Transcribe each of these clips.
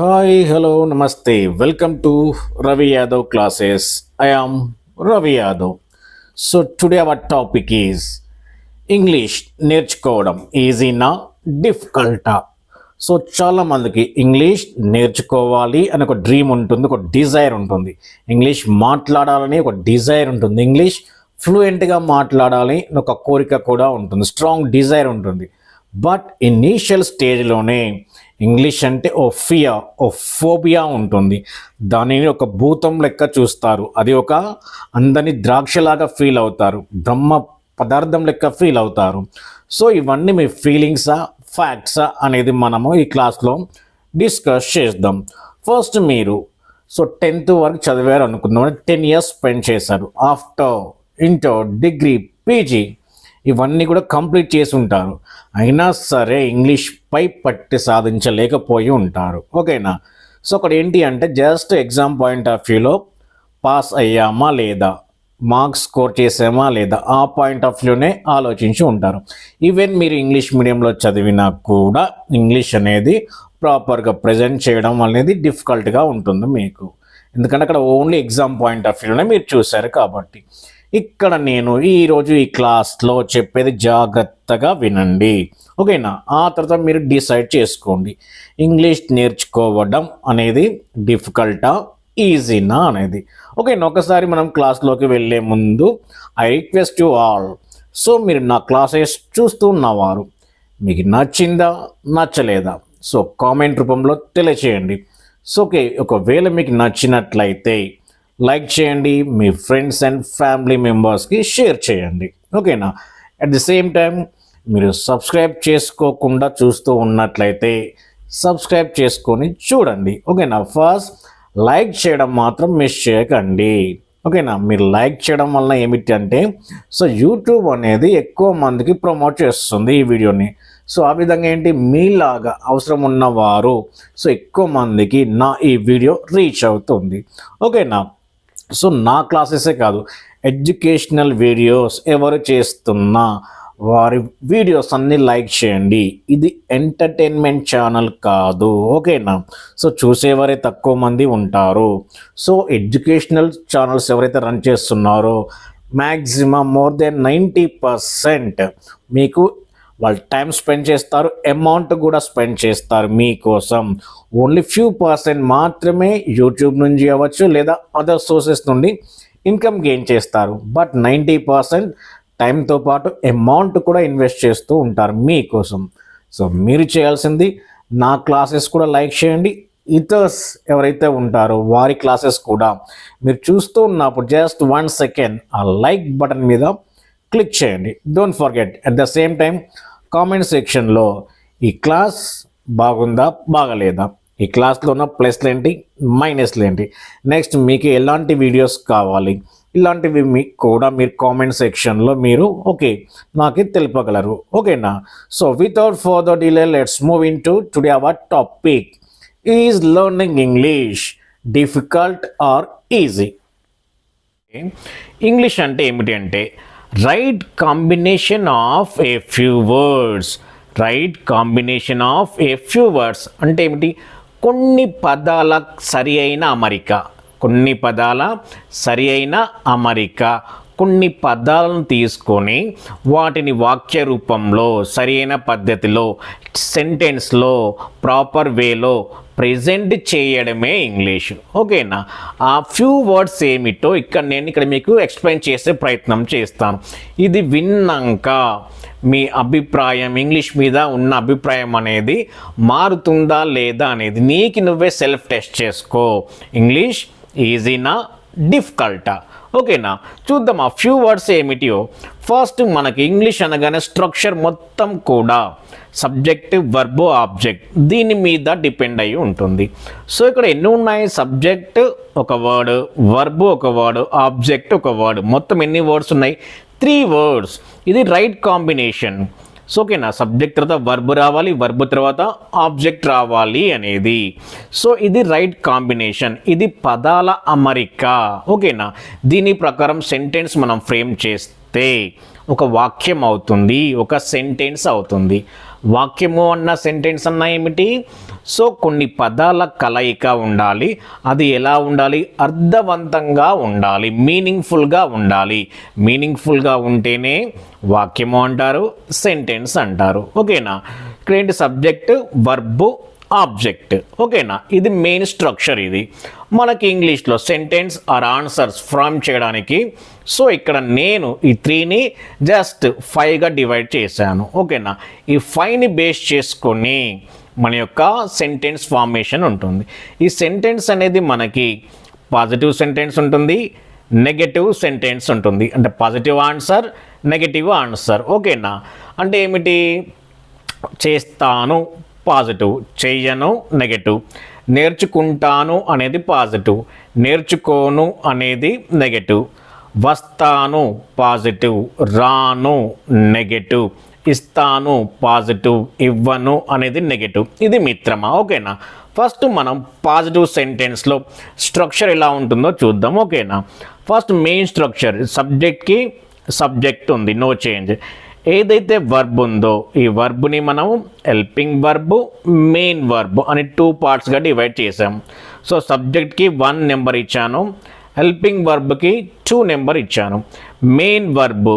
Hi hello namaste. Welcome to Ravi Yadav classes. I am Ravi Yadav. So today our topic is English నేర్చుకోవడం ఈజీనా డిఫికల్టా. So చాలామందికి English నేర్చుకోవాలి అని ఒక dream ఉంటుంది ఒక డిజైర్ ఉంటుంది. ఇంగ్లీష్ మాట్లాడాలని ఒక డిజైర్ ఉంటుంది. ఇంగ్లీష్ ఫ్లూయెంట్గా మాట్లాడాలి అని ఒక కోరిక కూడా ఉంటుంది. స్ట్రాంగ్ డిజైర్ ఉంటుంది. బట్ ఇనీషియల్ స్టేజ్లోనే ఇంగ్లీష్ అంటే ఓ ఫియా ఓ ఫోబియా ఉంటుంది. దానిని ఒక భూతం లెక్క చూస్తారు. అది ఒక అందని ద్రాక్షలాగా ఫీల్ అవుతారు. బ్రహ్మ పదార్థం లెక్క ఫీల్ అవుతారు. సో ఇవన్నీ మీ ఫీలింగ్సా ఫ్యాక్ట్సా అనేది మనము ఈ క్లాస్లో డిస్కస్ చేద్దాం. ఫస్ట్ మీరు సో టెన్త్ వరకు చదివారు అనుకుందాం. టెన్ ఇయర్స్ స్పెండ్ చేశారు. ఆఫ్టర్ ఇంటర్ డిగ్రీ పీజీ ఇవన్నీ కూడా కంప్లీట్ చేసి ఉంటారు. అయినా సరే ఇంగ్లీష్ పై పట్టి సాధించలేకపోయి ఉంటారు. ఓకేనా? సో అక్కడ ఏంటి అంటే జస్ట్ ఎగ్జామ్ పాయింట్ ఆఫ్ వ్యూలో పాస్ అయ్యామా లేదా? మార్క్స్ స్కోర్ చేసామా లేదా? ఆ పాయింట్ ఆఫ్ వ్యూనే ఆలోచించి ఉంటారు. ఈవెన్ మీరు ఇంగ్లీష్ మీడియంలో చదివినా కూడా ఇంగ్లీష్ అనేది ప్రాపర్గా ప్రజెంట్ చేయడం అనేది డిఫికల్ట్గా ఉంటుంది మీకు. ఎందుకంటే అక్కడ ఓన్లీ ఎగ్జామ్ పాయింట్ ఆఫ్ వ్యూలోనే మీరు చూశారు కాబట్టి. ఇక్కడ నేను ఈరోజు ఈ క్లాస్లో చెప్పేది జాగ్రత్తగా వినండి. ఓకేనా? ఆ తర్వాత మీరు డిసైడ్ చేసుకోండి. ఇంగ్లీష్ నేర్చుకోవడం అనేది డిఫికల్టా? ఈజీనా అనేది. ఓకేనా? ఒకసారి మనం క్లాస్లోకి వెళ్ళే ముందు I request you all. So మీరు నా క్లాసెస్ చూస్తూ ఉన్నవారు మీకు నచ్చిందా? నచ్చలేదా? సో కామెంట్ రూపంలో తెలియచేయండి. సో ఓకే ఒకవేళ మీకు నచ్చినట్లయితే లైక్ చేయండి మీ ఫ్రెండ్స్ అండ్ ఫ్యామిలీ మెంబర్స్కి షేర్ చేయండి. ఓకేనా? అట్ ది సేమ్ టైం మీరు సబ్స్క్రైబ్ చేసుకోకుండా చూస్తూ ఉన్నట్లయితే సబ్స్క్రైబ్ చేసుకొని చూడండి. ఓకేనా? ఫస్ట్ లైక్ చేయడం మాత్రం మిస్ చేయకండి. ఓకేనా? మీరు లైక్ చేయడం వలన ఏమిటి అంటే సో యూట్యూబ్ అనేది ఎక్కువ మందికి ప్రమోట్ చేస్తుంది ఈ వీడియోని. సో ఆ విధంగా ఏంటి? మీలాగా అవసరం ఉన్నవారు సో ఎక్కువ మందికి నా ఈ వీడియో రీచ్ అవుతుంది. ఓకేనా? సో నా క్లాసెసే కాదు ఎడ్యుకేషనల్ వీడియోస్ ఎవరు చేస్తున్నా వారి వీడియోస్ అన్నీ లైక్ చేయండి. ఇది ఎంటర్టైన్మెంట్ ఛానల్ కాదు ఓకేనా? సో చూసేవారే తక్కువ మంది ఉంటారు. సో ఎడ్యుకేషనల్ ఛానల్స్ ఎవరైతే రన్ చేస్తున్నారో maximum more than ninety percent మీకు వాళ్ళు టైం స్పెండ్ చేస్తారు అమౌంట్ కూడా స్పెండ్ చేస్తారు మీకోసం. ఓన్లీ ఫ్యూ పర్సెంట్ మాత్రమే యూట్యూబ్ నుంచి అవ్వచ్చు లేదా అదర్ సోర్సెస్ నుండి ఇన్కమ్ గెయిన్ చేస్తారు. బట్ నైంటీ పర్సెంట్ టైంతో పాటు అమౌంట్ కూడా ఇన్వెస్ట్ చేస్తూ ఉంటారు మీకోసం. సో మీరు చేయాల్సింది నా క్లాసెస్ కూడా లైక్ చేయండి. ఇతర్స్ ఎవరైతే ఉంటారో వారి క్లాసెస్ కూడా మీరు చూస్తూ ఉన్నప్పుడు జస్ట్ వన్ సెకండ్ ఆ లైక్ బటన్ మీద క్లిక్ చేయండి. Don't forget. At the same time comment సెక్షన్లో ఈ క్లాస్ బాగుందా బాగలేదా? ఈ క్లాస్లో ఉన్న ప్లస్లు ఏంటి మైనస్లు ఏంటి? నెక్స్ట్ మీకు ఎలాంటి వీడియోస్ కావాలి ఇలాంటివి మీకు కూడా మీరు కామెంట్ సెక్షన్లో మీరు ఓకే నాకు తెలుపగలరు ఓకేనా? So without further delay let's move in to today our topic is learning English difficult or easy English అంటే ఏమిటి అంటే right combination of a few words right combination of a few words అంటే ఏమిటి? కొన్ని పదాల సరి అయిన అమరిక. కొన్ని పదాల సరి అయిన అమరిక. కొన్ని పదాలను తీసుకొని వాటిని వాక్య రూపంలో సరైన పద్ధతిలో సెంటెన్స్లో ప్రాపర్ వేలో ప్రజెంట్ చేయడమే ఇంగ్లీషు. ఓకేనా? ఆ ఫ్యూ వర్డ్స్ ఏమిటో ఇక్కడ నేను ఇక్కడ మీకు ఎక్స్ప్లెయిన్ చేసే ప్రయత్నం చేస్తాను. ఇది విన్నాక మీ అభిప్రాయం ఇంగ్లీష్ మీద ఉన్న అభిప్రాయం అనేది మారుతుందా లేదా అనేది. నీకు నువ్వే సెల్ఫ్ టెస్ట్ చేసుకో. ఇంగ్లీష్ ఈజీనా? డిఫికల్టా ఓకేనా? చూద్దాం ఆ ఫ్యూ వర్డ్స్ ఏమిటియో? ఫస్ట్ మనకి ఇంగ్లీష్ అనగానే స్ట్రక్చర్ మొత్తం కూడా సబ్జెక్ట్ వర్బో ఆబ్జెక్ట్ దీని మీద డిపెండ్ అయి ఉంటుంది. సో ఇక్కడ ఎన్ని ఉన్నాయి? సబ్జెక్ట్ ఒక వర్డ్ వర్బ్ ఒక వర్డ్ ఆబ్జెక్ట్ ఒక వర్డ్ మొత్తం ఎన్ని వర్డ్స్ ఉన్నాయి? త్రీ వర్డ్స్ ఇది రైట్ కాంబినేషన్ సో ఓకేనా సబ్జెక్ట్ తర్వాత వర్బ్ రావాలి వర్బ్ తర్వాత ఆబ్జెక్ట్ రావాలి అనేది. సో ఇది రైట్ కాంబినేషన్ ఇది పదాల అమరిక. ఓకేనా దీని ప్రకారం సెంటెన్స్ మనం ఫ్రేమ్ చేస్తే ఒక వాక్యం అవుతుంది ఒక సెంటెన్స్ అవుతుంది. వాక్యము అన్న సెంటెన్స్ అన్న ఏమిటి? సో కొన్ని పదాల కలయిక ఉండాలి. అది ఎలా ఉండాలి? అర్థవంతంగా ఉండాలి. మీనింగ్ఫుల్గా ఉండాలి. మీనింగ్ఫుల్గా ఉంటేనే వాక్యము అంటారు సెంటెన్స్ అంటారు. ఓకేనా? ఇక్కడ ఏంటి సబ్జెక్ట్ వర్బు ఆబ్జెక్ట్ ఓకేనా? ఇది మెయిన్ స్ట్రక్చర్ ఇది. మనకి ఇంగ్లీష్లో సెంటెన్స్ ఆర్ ఆన్సర్స్ ఫ్రామ్ చేయడానికి సో ఇక్కడ నేను ఈ త్రీని జస్ట్ ఫైవ్గా డివైడ్ చేశాను. ఓకేనా? ఈ ఫైవ్ని బేస్ చేసుకొని మన యొక్క సెంటెన్స్ ఫార్మేషన్ ఉంటుంది. ఈ సెంటెన్స్ అనేది మనకి పాజిటివ్ సెంటెన్స్ ఉంటుంది నెగటివ్ సెంటెన్స్ ఉంటుంది. అంటే పాజిటివ్ ఆన్సర్ నెగటివ్ ఆన్సర్ ఓకేనా? అంటే ఏమిటి? చేస్తాను పాజిటివ్ చెయ్యను నెగటివ్ నేర్చుకుంటాను అనేది పాజిటివ్ నేర్చుకోను అనేది నెగటివ్ వస్తాను పాజిటివ్ రాను నెగటివ్. ఇస్తాను పాజిటివ్ ఇవ్వను అనేది నెగటివ్. ఇది మిత్రమా? ఓకేనా? ఫస్ట్ మనం పాజిటివ్ సెంటెన్స్లో స్ట్రక్చర్ ఎలా ఉంటుందో చూద్దాం. ఓకేనా? ఫస్ట్ మెయిన్ స్ట్రక్చర్ సబ్జెక్ట్కి సబ్జెక్ట్ ఉంది నో చేంజ్. ఏదైతే వర్బ్ ఉందో ఈ వర్బ్ని మనం హెల్పింగ్ వర్బ్ మెయిన్ వర్బ్ అని టూ పార్ట్స్గా డివైడ్ చేసాం సో సబ్జెక్ట్కి వన్ నెంబర్ ఇచ్చాను. హెల్పింగ్ వర్బ్కి టూ నెంబర్ ఇచ్చాను. మెయిన్ వర్బ్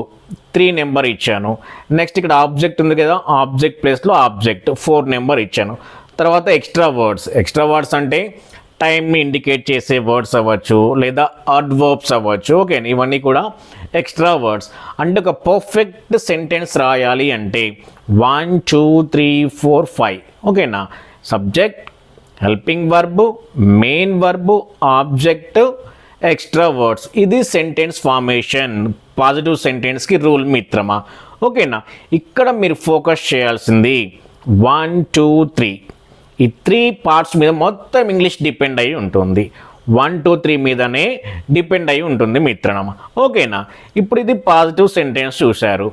త్రీ నెంబర్ ఇచ్చాను. నెక్స్ట్ ఇక్కడ ఆబ్జెక్ట్ ఉంది కదా ఆబ్జెక్ట్ ప్లేస్లో ఆబ్జెక్ట్ ఫోర్ నెంబర్ ఇచ్చాను. తర్వాత ఎక్స్ట్రా వర్డ్స్. ఎక్స్ట్రా వర్డ్స్ అంటే టైంని ఇండికేట్ చేసే వర్డ్స్ అవ్వచ్చు లేదా అడ్వర్బ్స్ అవ్వచ్చు. ఓకే ఇవన్నీ కూడా ఎక్స్ట్రా వర్డ్స్. అంటే ఒక పర్ఫెక్ట్ సెంటెన్స్ రాయాలి అంటే one two three four five ఓకేనా? Subject helping verb main verb object extra words ఇది సెంటెన్స్ ఫార్మేషన్ పాజిటివ్ సెంటెన్స్కి రూల్ మిత్రమా? ఓకేనా ఇక్కడ మీరు ఫోకస్ చేయాల్సింది. వన్ టూ త్రీ ఈ త్రీ పార్ట్స్ మీద మొత్తం ఇంగ్లీష్ డిపెండ్ అయి ఉంటుంది. వన్ టూ త్రీ మీదనే డిపెండ్ అయి ఉంటుంది మిత్రమా? ఓకేనా ఇప్పుడు ఇది పాజిటివ్ సెంటెన్స్ చూశారు.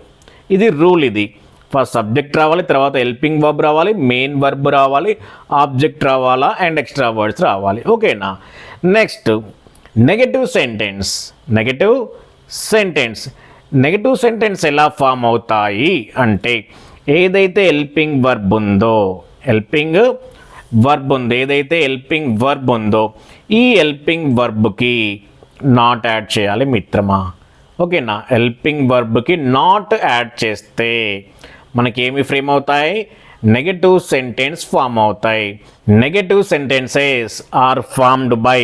ఇది రూల్ ఇది. ఫస్ట్ సబ్జెక్ట్ రావాలి తర్వాత హెల్పింగ్ వర్బ్ రావాలి మెయిన్ వర్బ్ రావాలి ఆబ్జెక్ట్ రావాలా అండ్ ఎక్స్ట్రా వర్డ్స్ రావాలి ఓకేనా next negative sentence negative sentence negative sentence ఎలా ఫామ్ అవుతాయి? అంటే ఏదైతే హెల్పింగ్ వర్బ్ ఉందో హెల్పింగ్ వర్బ్ ఉంది. ఏదైతే హెల్పింగ్ వర్బ్ ఉందో ఈ హెల్పింగ్ వర్బ్కి నాట్ యాడ్ చేయాలి మిత్రమా? ఓకేనా హెల్పింగ్ వర్బ్కి నాట్ యాడ్ చేస్తే మనకి ఏమి ఫ్రేమ్ అవుతాయి? నెగటివ్ సెంటెన్స్ ఫామ్ అవుతాయి. Negative sentences are formed by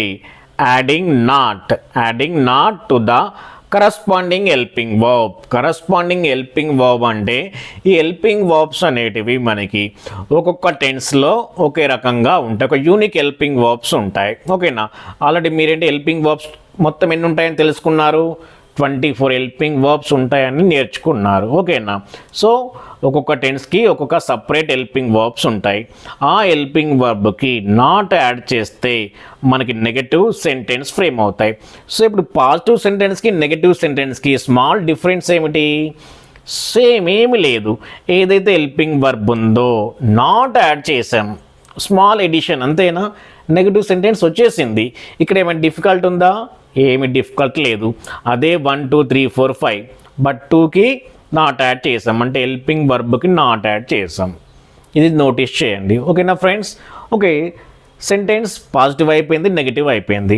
adding not adding not to the corresponding helping verb corresponding helping verb అంటే ఈ హెల్పింగ్ వర్బ్స్ అనేటివి మనకి ఒక్కొక్క టెన్స్లో ఒకే రకంగా ఉంటాయి. ఒక యూనిక్ హెల్పింగ్ వర్బ్స్ ఉంటాయి. ఓకేనా ఆల్రెడీ మీరేంటి హెల్పింగ్ వర్బ్స్ మొత్తం ఎన్ని ఉంటాయని తెలుసుకున్నారు? ట్వంటీ ఫోర్ హెల్పింగ్ వర్బ్స్ ఉంటాయని నేర్చుకున్నారు. ఓకేనా సో ఒక్కొక్క టెన్స్కి ఒక్కొక్క సపరేట్ హెల్పింగ్ వర్బ్స్ ఉంటాయి. ఆ హెల్పింగ్ వర్బ్కి నాట్ యాడ్ చేస్తే మనకి నెగటివ్ సెంటెన్స్ ఫ్రేమ్ అవుతాయి. సో ఇప్పుడు పాజిటివ్ సెంటెన్స్కి నెగటివ్ సెంటెన్స్కి స్మాల్ డిఫరెన్స్ ఏమిటి? సేమ్ ఏమి లేదు. ఏదైతే హెల్పింగ్ వర్బ్ ఉందో నాట్ యాడ్ చేసాం స్మాల్ ఎడిషన్ అంతేనా? నెగటివ్ సెంటెన్స్ వచ్చేసింది. ఇక్కడ ఏమైనా డిఫికల్ట్ ఉందా? ఏమి డిఫికల్ట్ లేదు. అదే one two three four five but టూకి నాట్ యాడ్ చేసాం. అంటే హెల్పింగ్ వర్బ్కి నాట్ యాడ్ చేసాం. ఇది నోటీస్ చేయండి. ఓకేనా ఫ్రెండ్స్ ఓకే సెంటెన్స్ పాజిటివ్ అయిపోయింది నెగిటివ్ అయిపోయింది.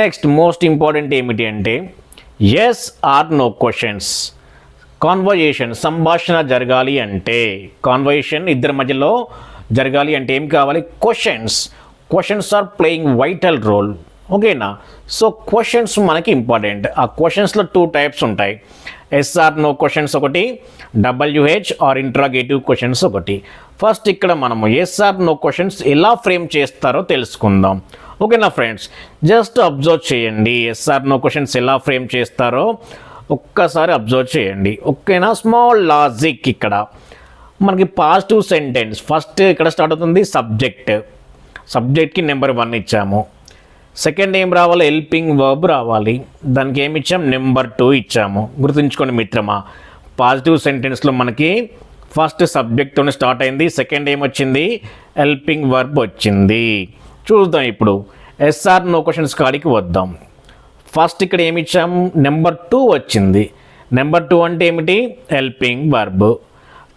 నెక్స్ట్ మోస్ట్ ఇంపార్టెంట్ ఏమిటి అంటే yes or no questions conversation సంభాషణ జరగాలి అంటే కాన్వర్జేషన్ ఇద్దరి మధ్యలో జరగాలి అంటే ఏం కావాలి? Questions questions are playing vital role ఓకేనా? సో క్వశ్చన్స్ మనకి ఇంపార్టెంట్ ఆ క్వశ్చన్స్లో టూ టైప్స్ ఉంటాయి. ఎస్ఆర్ నో క్వశ్చన్స్ ఒకటి డబ్ల్యూహెచ్ ఆర్ ఇంట్రాగేటివ్ క్వశ్చన్స్ ఒకటి. ఫస్ట్ ఇక్కడ మనము ఎస్ఆర్ నో క్వశ్చన్స్ ఎలా ఫ్రేమ్ చేస్తారో తెలుసుకుందాం. ఓకేనా ఫ్రెండ్స్ జస్ట్ అబ్జర్వ్ చేయండి. ఎస్ఆర్ నో క్వశ్చన్స్ ఎలా ఫ్రేమ్ చేస్తారో ఒక్కసారి అబ్జర్వ్ చేయండి. ఓకేనా? స్మాల్ లాజిక్ ఇక్కడ. మనకి పాజిటివ్ సెంటెన్స్ ఫస్ట్ ఇక్కడ స్టార్ట్ అవుతుంది సబ్జెక్ట్ సబ్జెక్ట్కి నెంబర్ వన్ ఇచ్చాము. సెకండ్ ఏం రావాలి? హెల్పింగ్ వర్బ్ రావాలి. దానికి ఏమి ఇచ్చాం? నెంబర్ టూ ఇచ్చాము. గుర్తుంచుకోండి మిత్రమా. పాజిటివ్ సెంటెన్స్లో మనకి ఫస్ట్ సబ్జెక్ట్తో స్టార్ట్ అయింది. సెకండ్ ఏమొచ్చింది హెల్పింగ్ వర్బ్ వచ్చింది. చూద్దాం ఇప్పుడు. ఎస్ఆర్ నో క్వశ్చన్స్ కాడికి వద్దాం. ఫస్ట్ ఇక్కడ ఏమి ఇచ్చాం? నెంబర్ టూ వచ్చింది. నెంబర్ టూ అంటే ఏమిటి? హెల్పింగ్ వర్బ్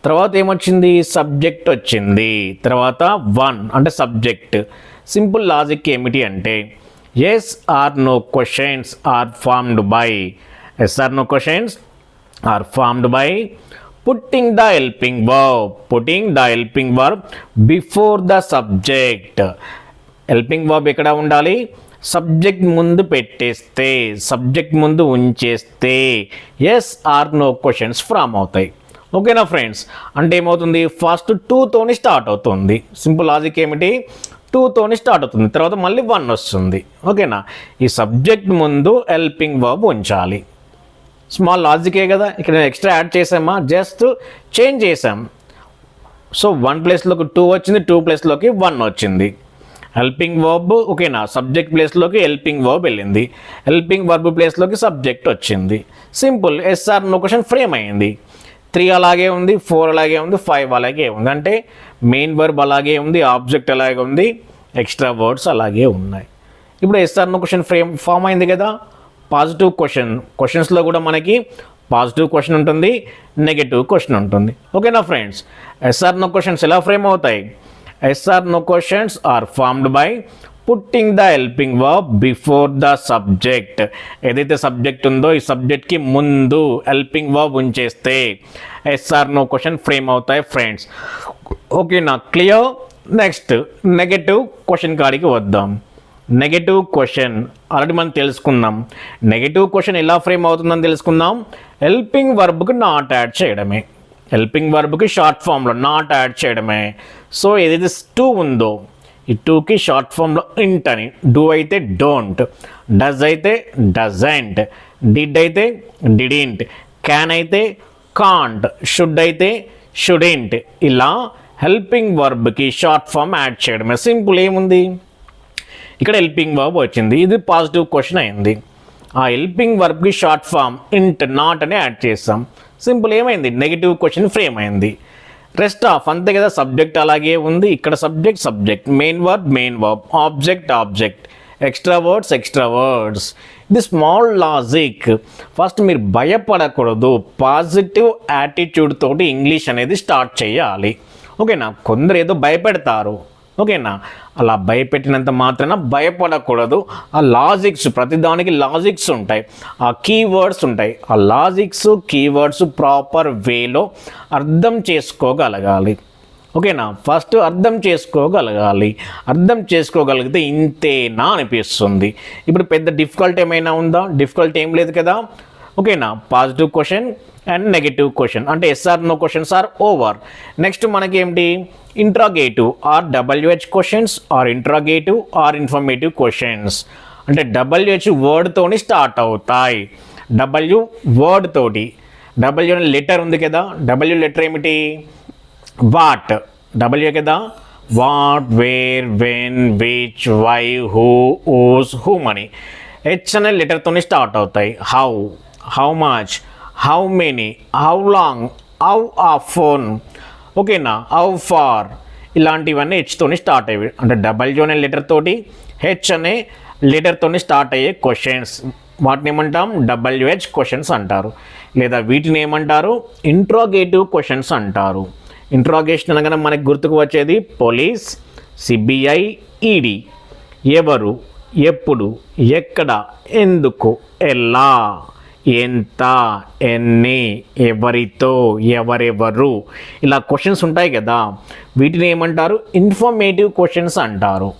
తర్వాత ఏమొచ్చింది సబ్జెక్ట్ వచ్చింది. తర్వాత వన్ అంటే సబ్జెక్ట్ సింపుల్ లాజిక్ ఏమిటి అంటే yes or no questions are formed by yes or no questions are formed by putting the helping verb putting the helping verb before the subject helping verb ఎక్కడ ఉండాలి? Subject ముందు పెట్టేస్తే subject ముందు ఉంచేస్తే yes or no questions form అవుతాయి. ఓకేనా friends అంటే ఏమవుతుంది? First టూతోని స్టార్ట్ అవుతుంది. సింపుల్ లాజిక్ ఏమిటి? టూతోని స్టార్ట్ అవుతుంది. తర్వాత మళ్ళీ వన్ వస్తుంది. ఓకేనా? ఈ సబ్జెక్ట్ ముందు హెల్పింగ్ వర్బ్ ఉంచాలి. స్మాల్ లాజికే కదా? ఇక్కడ నేను ఎక్స్ట్రా యాడ్ చేసామా జస్ట్ చేంజ్ చేసాం సో వన్ ప్లేస్లోకి టూ వచ్చింది టూ ప్లేస్లోకి వన్ వచ్చింది. హెల్పింగ్ వర్బ్ ఓకేనా? సబ్జెక్ట్ ప్లేస్లోకి హెల్పింగ్ వర్బ్ వెళ్ళింది. హెల్పింగ్ వర్బ్ ప్లేస్లోకి సబ్జెక్ట్ వచ్చింది. Simple. Yes or no question frame అయింది. త్రీ అలాగే ఉంది ఫోర్ అలాగే ఉంది ఫైవ్ అలాగే ఉంది. అంటే మెయిన్ వర్బ్ అలాగే ఉంది ఆబ్జెక్ట్ అలాగే ఉంది ఎక్స్ట్రా వర్డ్స్ అలాగే ఉన్నాయి. ఇప్పుడు yes or no question frame form అయింది కదా పాజిటివ్ క్వశ్చన్ క్వశ్చన్స్లో కూడా మనకి పాజిటివ్ క్వశ్చన్ ఉంటుంది నెగటివ్ క్వశ్చన్ ఉంటుంది. ఓకేనా friends yes or no questions ఎలా ఫ్రేమ్ అవుతాయి? Yes or no questions are formed by putting the helping verb before the subject ఏదైతే సబ్జెక్ట్ ఉందో ఈ సబ్జెక్ట్కి ముందు helping verb ఉంచేస్తే yes or no question frame అవుతాయి ఫ్రెండ్స్ ఓకేనా క్లియర్ నెక్స్ట్ నెగటివ్ క్వశ్చన్ కాడికి వద్దాం. నెగటివ్ క్వశ్చన్ ఆల్రెడీ మనం తెలుసుకుందాం నెగటివ్ క్వశ్చన్ ఎలా ఫ్రేమ్ అవుతుందని తెలుసుకుందాం. హెల్పింగ్ వర్బ్కి నాట్ యాడ్ చేయడమే. హెల్పింగ్ వర్బ్కి షార్ట్ ఫామ్లో నాట్ యాడ్ చేయడమే. సో ఏదైతే టూ ఉందో ఈ టూకి షార్ట్ ఫామ్లో ఇంట్ అని. డూ అయితే డోంట్ డజ్ అయితే డజంట్ డిడ్ అయితే డిడింట్ క్యాన్ అయితే కాంట్ షుడ్ అయితే షుడింట్ ఇలా హెల్పింగ్ వర్బ్కి షార్ట్ ఫామ్ యాడ్ చేయడమే. సింపుల్ ఏముంది? ఇక్కడ హెల్పింగ్ వర్బ్ వచ్చింది. ఇది పాజిటివ్ క్వశ్చన్ అయింది. ఆ హెల్పింగ్ వర్బ్కి షార్ట్ ఫామ్ ఇంట్ నాట్ అని యాడ్ చేస్తాం. సింపుల్ ఏమైంది? నెగిటివ్ క్వశ్చన్ ఫ్రేమ్ అయింది. రెస్ట్ ఆఫ్ అంతే కదా సబ్జెక్ట్ అలాగే ఉంది. ఇక్కడ subject subject main verb main verb object object extra words extra words ఇది స్మాల్ లాజిక్ ఫస్ట్ మీరు భయపడకూడదు. పాజిటివ్ యాటిట్యూడ్ తోటి ఇంగ్లీష్ అనేది స్టార్ట్ చేయాలి. ఓకేనా? కొందరు ఏదో భయపెడతారు. ఓకేనా? అలా భయపెట్టినంత మాత్రాన భయపడకూడదు. ఆ లాజిక్స్ ప్రతిదానికి లాజిక్స్ ఉంటాయి. ఆ కీవర్డ్స్ ఉంటాయి. ఆ లాజిక్స్ కీవర్డ్స్ ప్రాపర్ వేలో అర్థం చేసుకోగలగాలి. ఓకేనా? ఫస్ట్ అర్థం చేసుకోగలగాలి. అర్థం చేసుకోగలిగితే ఇంతేనా అనిపిస్తుంది. ఇప్పుడు పెద్ద డిఫికల్ట్ ఏమైనా ఉందా? డిఫికల్ట్ ఏం లేదు కదా. ఓకేనా positive question and negative question అంటే yes or no questions are over next మనకి ఏంటి interrogative or WH questions or interrogative or informative questions అంటే డబ్ల్యూహెచ్ వర్డ్తోని స్టార్ట్ అవుతాయి. డబ్ల్యూ వర్డ్ తోటి. డబ్ల్యూ లెటర్ ఉంది కదా? డబ్ల్యూ లెటర్ ఏమిటి? వాట్ డబ్ల్యూ కదా? What where when which why who whose whom అని. హెచ్ అనే లెటర్తోనే స్టార్ట్ అవుతాయి. How how much how many how long how often ఓకేనా? హౌ ఫార్ ఇలాంటివన్నీ హెచ్తోని స్టార్ట్ అయ్యేవి. అంటే డబ్ల్యూ అనే లెటర్ తోటి హెచ్ అనే లెటర్తోని స్టార్ట్ అయ్యే క్వశ్చన్స్ వాటిని ఏమంటాం? డబ్ల్యూహెచ్ క్వశ్చన్స్ అంటారు. లేదా వీటిని ఏమంటారు? ఇంట్రాగేటివ్ క్వశ్చన్స్ అంటారు. ఇంట్రాగేషన్ అనగానే మనకి గుర్తుకు వచ్చేది పోలీస్ సిబిఐ ఈడీ ఎవరు ఎప్పుడు ఎక్కడ ఎందుకు ఎలా? ఎంత ఎన్ని ఎవరితో ఎవరెవరు? ఇలా క్వశ్చన్స్ ఉంటాయి కదా. వీటిని ఏమంటారు? ఇన్ఫర్మేటివ్ క్వశ్చన్స్ అంటారు.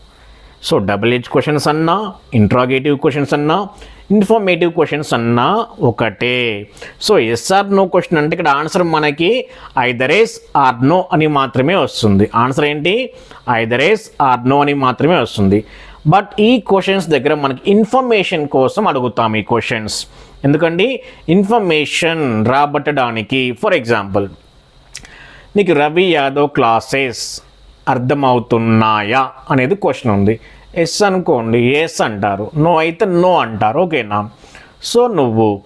సో డబుల్ హెచ్ క్వశ్చన్స్ అన్నా ఇంట్రాగేటివ్ క్వశ్చన్స్ అన్నా ఇన్ఫర్మేటివ్ క్వశ్చన్స్ అన్నా ఒకటే. సో ఎస్ఆర్ నో క్వశ్చన్ అంటే ఇక్కడ ఆన్సర్ మనకి ఐదరేస్ ఆర్ నో అని మాత్రమే వస్తుంది. ఆన్సర్ ఏంటి? ఐదరేస్ ఆర్ నో అని మాత్రమే వస్తుంది. బట్ ఈ క్వశ్చన్స్ దగ్గర మనకి ఇన్ఫర్మేషన్ కోసం అడుగుతాం ఈ క్వశ్చన్స్ ఎందుకండి? ఇన్ఫర్మేషన్ రాబట్టడానికి ఫర్ ఎగ్జాంపుల్ నీకు రవి యాదవ్ క్లాసెస్ అర్థమవుతున్నాయా అనేది క్వశ్చన్ ఉంది. ఎస్ అనుకోండి ఎస్ అంటారు నో అయితే నో అంటారు ఓకేనా? సో నువ్వు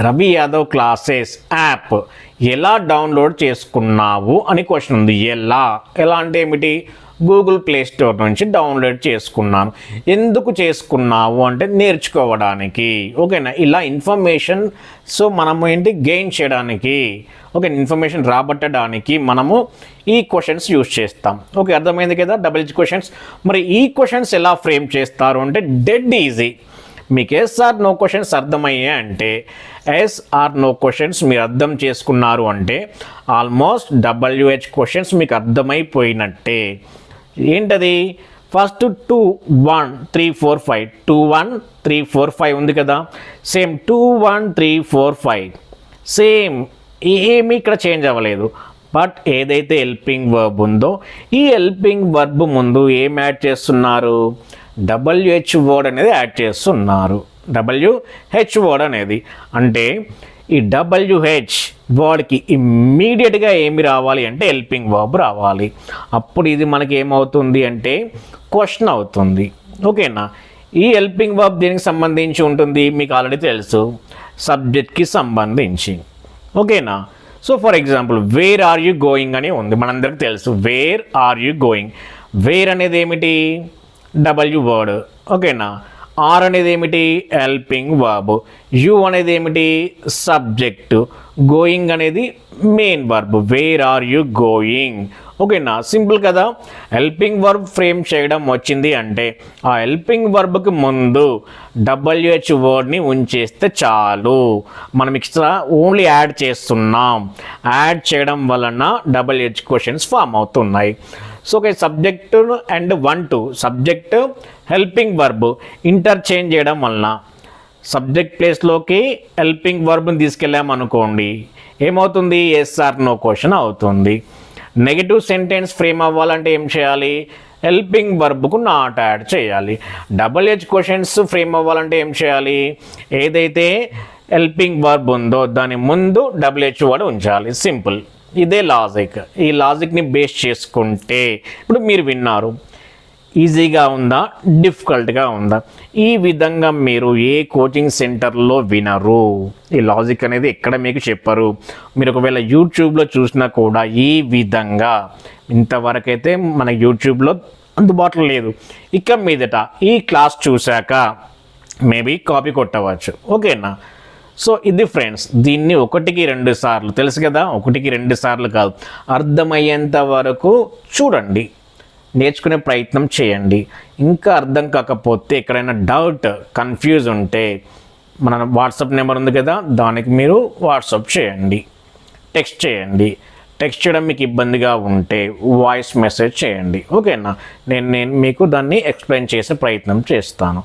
రవి యాదవ్ క్లాసెస్ యాప్ ఎలా డౌన్లోడ్ చేసుకున్నావు అని క్వశ్చన్ ఉంది. ఎలా? ఎలా అంటే ఏమిటి? గూగుల్ ప్లే స్టోర్ నుంచి డౌన్లోడ్ చేసుకున్నాను. ఎందుకు చేసుకున్నావు అంటే నేర్చుకోవడానికి. ఓకేనా? ఇలా ఇన్ఫర్మేషన్ సో మనము ఏంటి? గెయిన్ చేయడానికి. ఓకే ఇన్ఫర్మేషన్ రాబట్టడానికి మనము ఈ క్వశ్చన్స్ యూజ్ చేస్తాం. ఓకే అర్థమైంది కదా? డబుల్ క్వశ్చన్స్ మరి ఈ క్వశ్చన్స్ ఎలా ఫ్రేమ్ చేస్తారు అంటే డెడ్ ఈజీ మీకు ఎస్ ఆర్ నో క్వశ్చన్స్ అర్థమయ్యాయి అంటే ఎస్ ఆర్ నో క్వశ్చన్స్ మీరు అర్థం చేసుకున్నారు అంటే ఆల్మోస్ట్ డబ్ల్యూహెచ్ క్వశ్చన్స్ మీకు అర్థమైపోయినట్టే. ఏంటది? First two one three four five two one three four five ఉంది కదా? Same two one three four five same ఏమీ ఇక్కడ చేంజ్ అవ్వలేదు. బట్ ఏదైతే హెల్పింగ్ వర్బ్ ఉందో ఈ హెల్పింగ్ వర్బ్ ముందు ఏం యాడ్ చేస్తున్నారు? డబ్ల్యూహెచ్ వర్డ్ అనేది యాడ్ చేస్తున్నారు. డబ్ల్యూహెచ్ వర్డ్ అనేది. అంటే ఈ డబ్ల్యూహెచ్ వర్డ్కి ఇమ్మీడియట్గా ఏమి రావాలి అంటే హెల్పింగ్ వర్బ్ రావాలి. అప్పుడు ఇది మనకి ఏమవుతుంది అంటే క్వశ్చన్ అవుతుంది. ఓకేనా? ఈ హెల్పింగ్ వర్బ్ దీనికి సంబంధించి ఉంటుంది మీకు ఆల్రెడీ తెలుసు. సబ్జెక్ట్కి సంబంధించి. ఓకేనా? So for example where are you going అని ఉంది. మనందరికి తెలుసు where are you going where అనేది ఏమిటి? డబ్ల్యూ వర్డ్ ఓకేనా? ఆర్ అనేది ఏమిటి? హెల్పింగ్ వర్బ్ యు అనేది ఏమిటి? సబ్జెక్టు గోయింగ్ అనేది main verb where are you going ఓకేనా సింపుల్ కదా. హెల్పింగ్ వర్బ్ ఫ్రేమ్ చేయడం వచ్చింది అంటే ఆ హెల్పింగ్ వర్బ్కి ముందు డబ్ల్యూహెచ్ వర్డ్ని ఉంచేస్తే చాలు. మనం ఎక్స్ట్రా ఓన్లీ యాడ్ చేస్తున్నాం. యాడ్ చేయడం వలన డబ్ల్యూహెచ్ క్వశ్చన్స్ ఫామ్ అవుతున్నాయి. సో ఒక subject and one two subject helping verb interchange చేయడం వలన సబ్జెక్ట్ ప్లేస్లోకి హెల్పింగ్ వర్బ్ని తీసుకెళ్ళామనుకోండి ఏమవుతుంది? ఎస్ఆర్ నో క్వశ్చన్ అవుతుంది. నెగిటివ్ సెంటెన్స్ ఫ్రేమ్ అవ్వాలంటే ఏం చేయాలి? హెల్పింగ్ వర్బ్కు నాట్ యాడ్ చేయాలి. డబుల్ హెచ్ క్వశ్చన్స్ ఫ్రేమ్ అవ్వాలంటే ఏం చేయాలి? ఏదైతే హెల్పింగ్ వర్బ్ ఉందో దాని ముందు డబుల్ హెచ్ వర్డ్ ఉంచాలి. సింపుల్ ఇదే లాజిక్. ఈ లాజిక్ని బేస్ చేసుకుంటే ఇప్పుడు మీరు విన్నారు. ఈజీగా ఉందా? డిఫికల్ట్గా ఉందా? ఈ విధంగా మీరు ఏ కోచింగ్ సెంటర్లో వినరు. ఈ లాజిక్ అనేది ఎక్కడ మీకు చెప్పరు. మీరు ఒకవేళ యూట్యూబ్లో చూసినా కూడా ఈ విధంగా. ఇంతవరకైతే మన యూట్యూబ్లో అందుబాటులో లేదు. ఇక మీదట ఈ క్లాస్ చూశాక మేబీ కాపీ కొట్టవచ్చు. ఓకేనా? సో ఇది ఫ్రెండ్స్ దీన్ని ఒకటికి రెండు సార్లు తెలుసు కదా? ఒకటికి రెండు సార్లు కాదు. అర్థమయ్యేంత వరకు చూడండి నేర్చుకునే ప్రయత్నం చేయండి. ఇంకా అర్థం కాకపోతే ఎక్కడైనా డౌట్ కన్ఫ్యూజ్ ఉంటే మన వాట్సాప్ నెంబర్ ఉంది కదా దానికి మీరు వాట్సాప్ చేయండి టెక్స్ట్ చేయండి. టెక్స్ట్ చేయడం మీకు ఇబ్బందిగా ఉంటే వాయిస్ మెసేజ్ చేయండి. ఓకేనా? నేను నేను మీకు దాన్ని ఎక్స్ప్లెయిన్ చేసే ప్రయత్నం చేస్తాను.